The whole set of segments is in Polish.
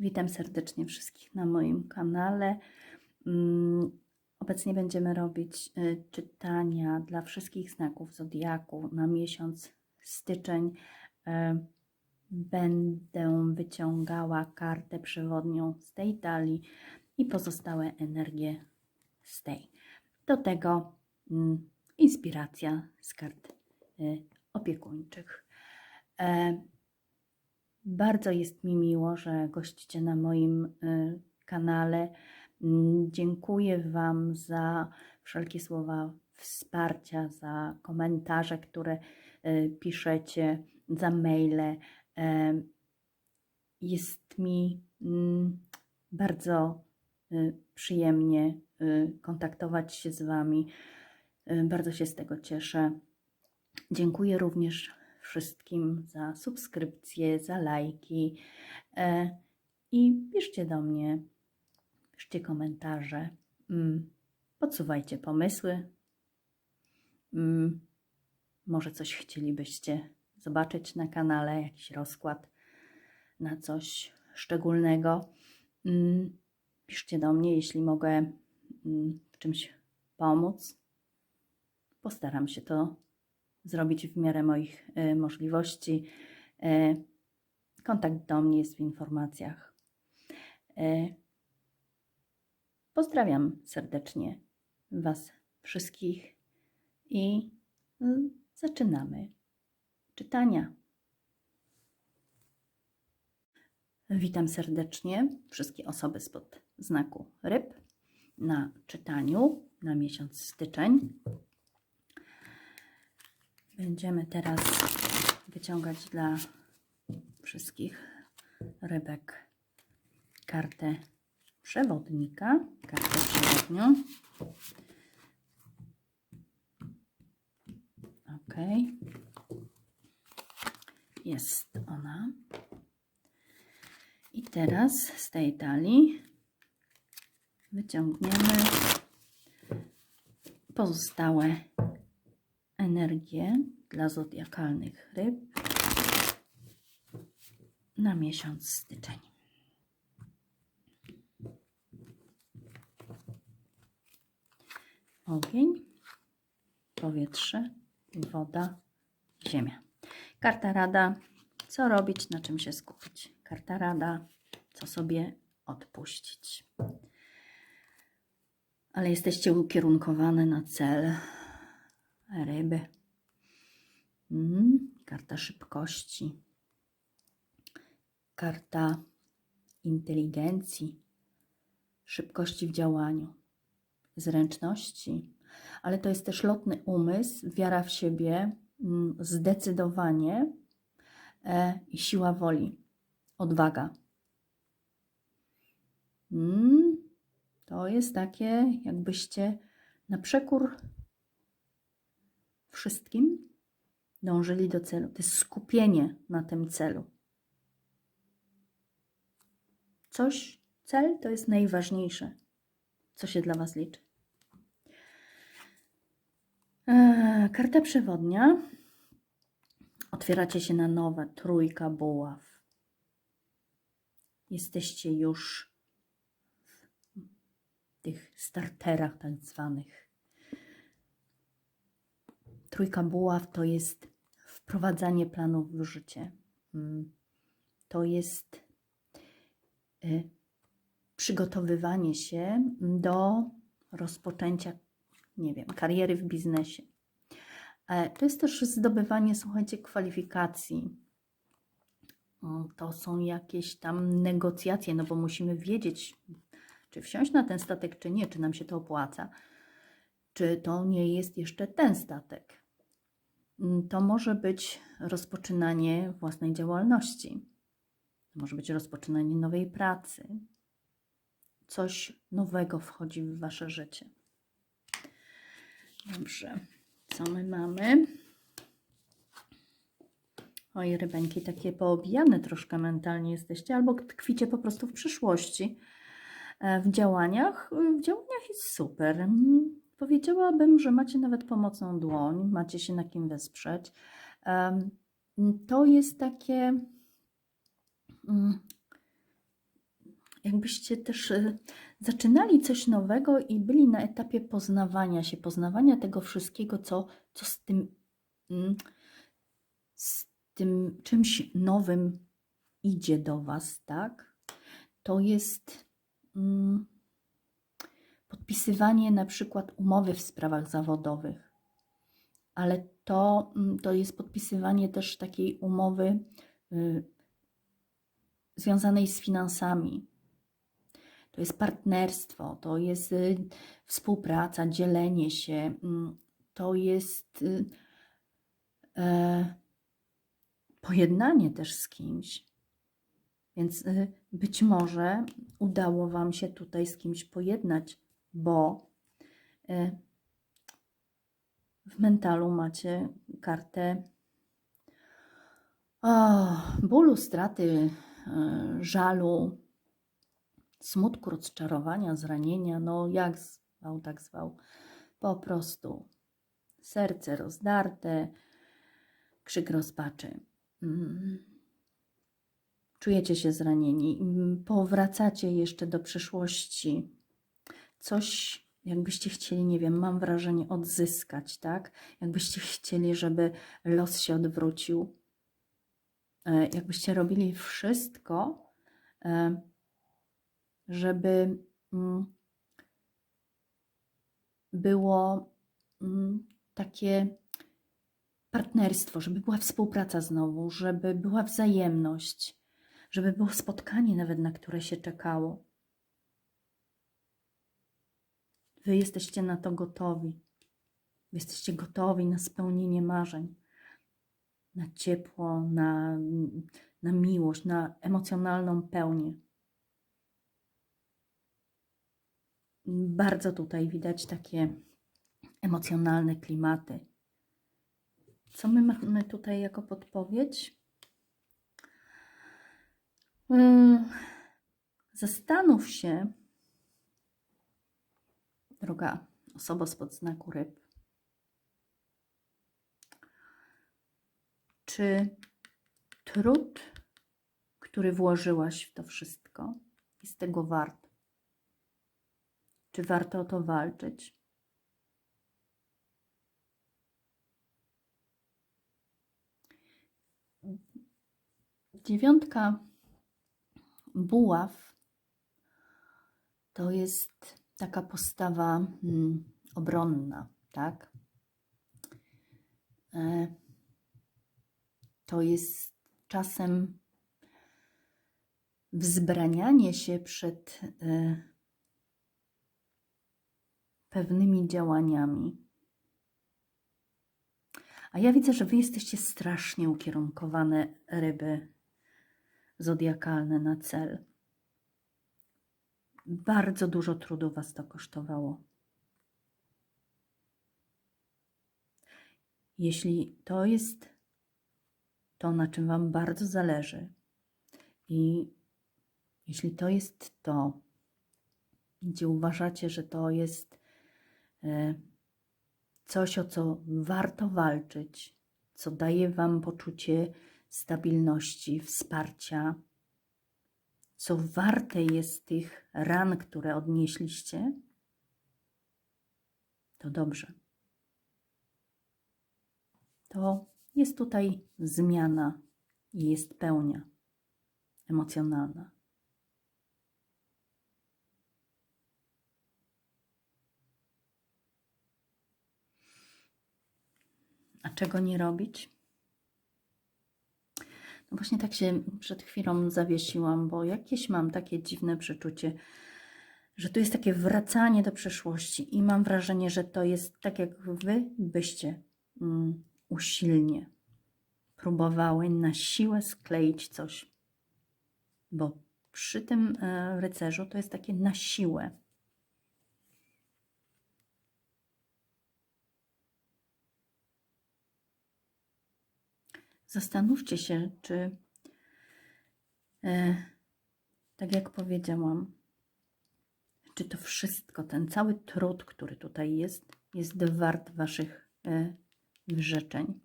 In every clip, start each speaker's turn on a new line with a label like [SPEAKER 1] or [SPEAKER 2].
[SPEAKER 1] Witam serdecznie wszystkich na moim kanale. Mm, Obecnie będziemy robić y, czytania dla wszystkich znaków zodiaku na miesiąc styczeń. E, Będę wyciągała kartę przewodnią z tej talii i pozostałe energie z tej. Do tego mm, inspiracja z kart y, opiekuńczych. E, bardzo jest mi miło, że gościcie na moim y, kanale. Mm, Dziękuję Wam za wszelkie słowa wsparcia, za komentarze, które y, piszecie, za maile. E, Jest mi mm, bardzo y, przyjemnie kontaktować się z Wami. Y, Bardzo się z tego cieszę. Dziękuję również wszystkim za subskrypcje, za lajki e, i piszcie do mnie, piszcie komentarze, mm, podsuwajcie pomysły. Mm, może coś chcielibyście zobaczyć na kanale, jakiś rozkład na coś szczególnego. Mm, piszcie do mnie, jeśli mogę w czymś pomóc. Postaram się to zrobić w miarę moich e, możliwości. E, kontakt do mnie jest w informacjach. E, pozdrawiam serdecznie Was wszystkich i mm, zaczynamy czytania. Witam serdecznie wszystkie osoby spod znaku ryb na czytaniu na miesiąc styczeń. Będziemy teraz wyciągać dla wszystkich rybek kartę przewodnika, kartę przewodnią. Ok. Jest ona. I teraz z tej talii wyciągniemy pozostałe energię dla zodiakalnych ryb na miesiąc styczeń. Ogień, powietrze, woda, ziemia. Karta rada, co robić, na czym się skupić. Karta rada, co sobie odpuścić. Ale jesteście ukierunkowane na cel ryby. Mm, karta szybkości. Karta inteligencji, szybkości w działaniu, zręczności, ale to jest też lotny umysł, wiara w siebie, mm, zdecydowanie e, i siła woli, odwaga. Mm, to jest takie, jakbyście na przekór wszystkim dążyli do celu. To jest skupienie na tym celu. Coś, cel to jest najważniejsze, co się dla Was liczy. Eee, karta przewodnia. Otwieracie się na nowe. Trójka buław. Jesteście już w tych starterach tak zwanych. Trójka buław to jest wprowadzanie planów w życie. Mm, To jest y, przygotowywanie się do rozpoczęcia, nie wiem, kariery w biznesie. E, To jest też zdobywanie, słuchajcie, kwalifikacji. To są jakieś tam negocjacje, no bo musimy wiedzieć, czy wsiąść na ten statek, czy nie, czy nam się to opłaca, czy to nie jest jeszcze ten statek. Mm, To może być rozpoczynanie własnej działalności, to może być rozpoczynanie nowej pracy. Coś nowego wchodzi w Wasze życie. Dobrze, co my mamy? Oj, rybeńki takie poobijane troszkę mentalnie jesteście, albo tkwicie po prostu w przyszłości. E, W działaniach, w działaniach jest super. Powiedziałabym, że macie nawet pomocną dłoń, macie się na kim wesprzeć. To jest takie mm, jakbyście też y, zaczynali coś nowego i byli na etapie poznawania się, poznawania tego wszystkiego, co, co z tym, mm, z tym czymś nowym idzie do Was, tak? To jest mm, podpisywanie na przykład umowy w sprawach zawodowych, ale to, mm, to jest podpisywanie też takiej umowy y, związanej z finansami. To jest partnerstwo, to jest y, współpraca, dzielenie się, mm, to jest y, e, pojednanie też z kimś. Więc y, być może udało Wam się tutaj z kimś pojednać, bo y, w mentalu macie kartę o, bólu, straty, y, żalu, smutku, rozczarowania, zranienia. No, jak zwał, tak zwał. Po prostu serce rozdarte, krzyk rozpaczy. Mm. Czujecie się zranieni, powracacie jeszcze do przeszłości. Coś, jakbyście chcieli, nie wiem, mam wrażenie, odzyskać, tak? Jakbyście chcieli, żeby los się odwrócił. E, Jakbyście robili wszystko, e, żeby mm, było mm, takie partnerstwo, żeby była współpraca znowu, żeby była wzajemność, żeby było spotkanie nawet, na które się czekało. Wy jesteście na to gotowi. Jesteście gotowi na spełnienie marzeń, na ciepło, na, na miłość, na emocjonalną pełnię. Bardzo tutaj widać takie emocjonalne klimaty. Co my mamy tutaj jako podpowiedź? Ym, Zastanów się, droga osoba spod znaku ryb, czy trud, który włożyłaś w to wszystko, jest tego wart? Czy warto o to walczyć? Dziewiątka buław to jest taka postawa mm, obronna, tak? E, to jest czasem wzbranianie się przed e, pewnymi działaniami. A ja widzę, że wy jesteście strasznie ukierunkowane ryby zodiakalne na cel. Bardzo dużo trudu was to kosztowało. Jeśli to jest to, na czym wam bardzo zależy i jeśli to jest to, gdzie uważacie, że to jest e, coś, o co warto walczyć, co daje Wam poczucie stabilności, wsparcia, co warte jest tych ran, które odnieśliście, to dobrze. To jest tutaj zmiana i jest pełnia emocjonalna. A czego nie robić? Właśnie tak się przed chwilą zawiesiłam, bo jakieś mam takie dziwne przeczucie, że tu jest takie wracanie do przeszłości i mam wrażenie, że to jest tak, jak wy byście mm, usilnie próbowały na siłę skleić coś. Bo przy tym e, rycerzu to jest takie na siłę. Zastanówcie się, czy e, tak jak powiedziałam, czy to wszystko, ten cały trud, który tutaj jest, jest wart Waszych e, wyrzeczeń.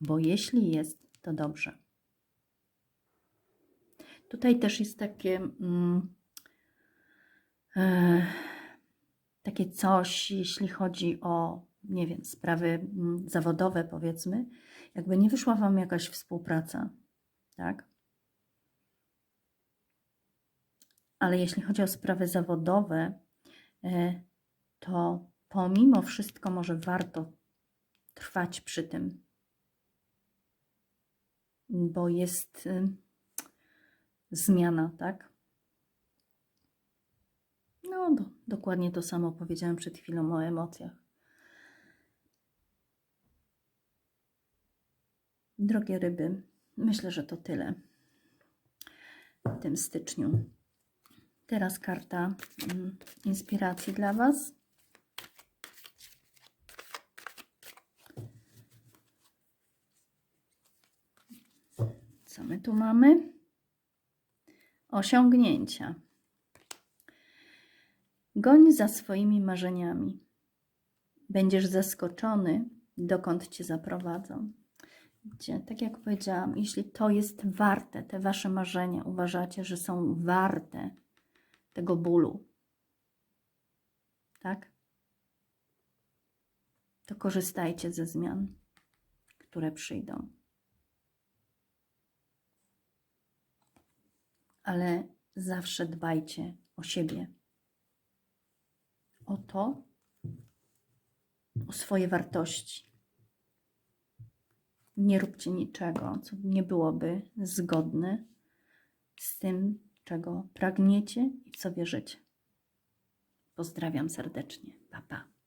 [SPEAKER 1] Bo jeśli jest, to dobrze. Tutaj też jest takie, mm, e, takie coś, jeśli chodzi o, nie wiem, sprawy mm, zawodowe, powiedzmy, jakby nie wyszła Wam jakaś współpraca, tak? Ale jeśli chodzi o sprawy zawodowe, e, to pomimo wszystko może warto trwać przy tym, bo jest y, zmiana, tak? No, do, dokładnie to samo powiedziałem przed chwilą o emocjach. Drogie ryby, myślę, że to tyle w tym styczniu. Teraz karta mm, inspiracji dla Was. Co my tu mamy? Osiągnięcia. Goń za swoimi marzeniami. Będziesz zaskoczony, dokąd cię zaprowadzą. Widzicie, tak jak powiedziałam, jeśli to jest warte, te wasze marzenia, uważacie, że są warte tego bólu, tak? To korzystajcie ze zmian, które przyjdą. ale zawsze dbajcie o siebie. O to, o swoje wartości. Nie róbcie niczego, co nie byłoby zgodne z tym, czego pragniecie i w co wierzycie. Pozdrawiam serdecznie. Pa, pa.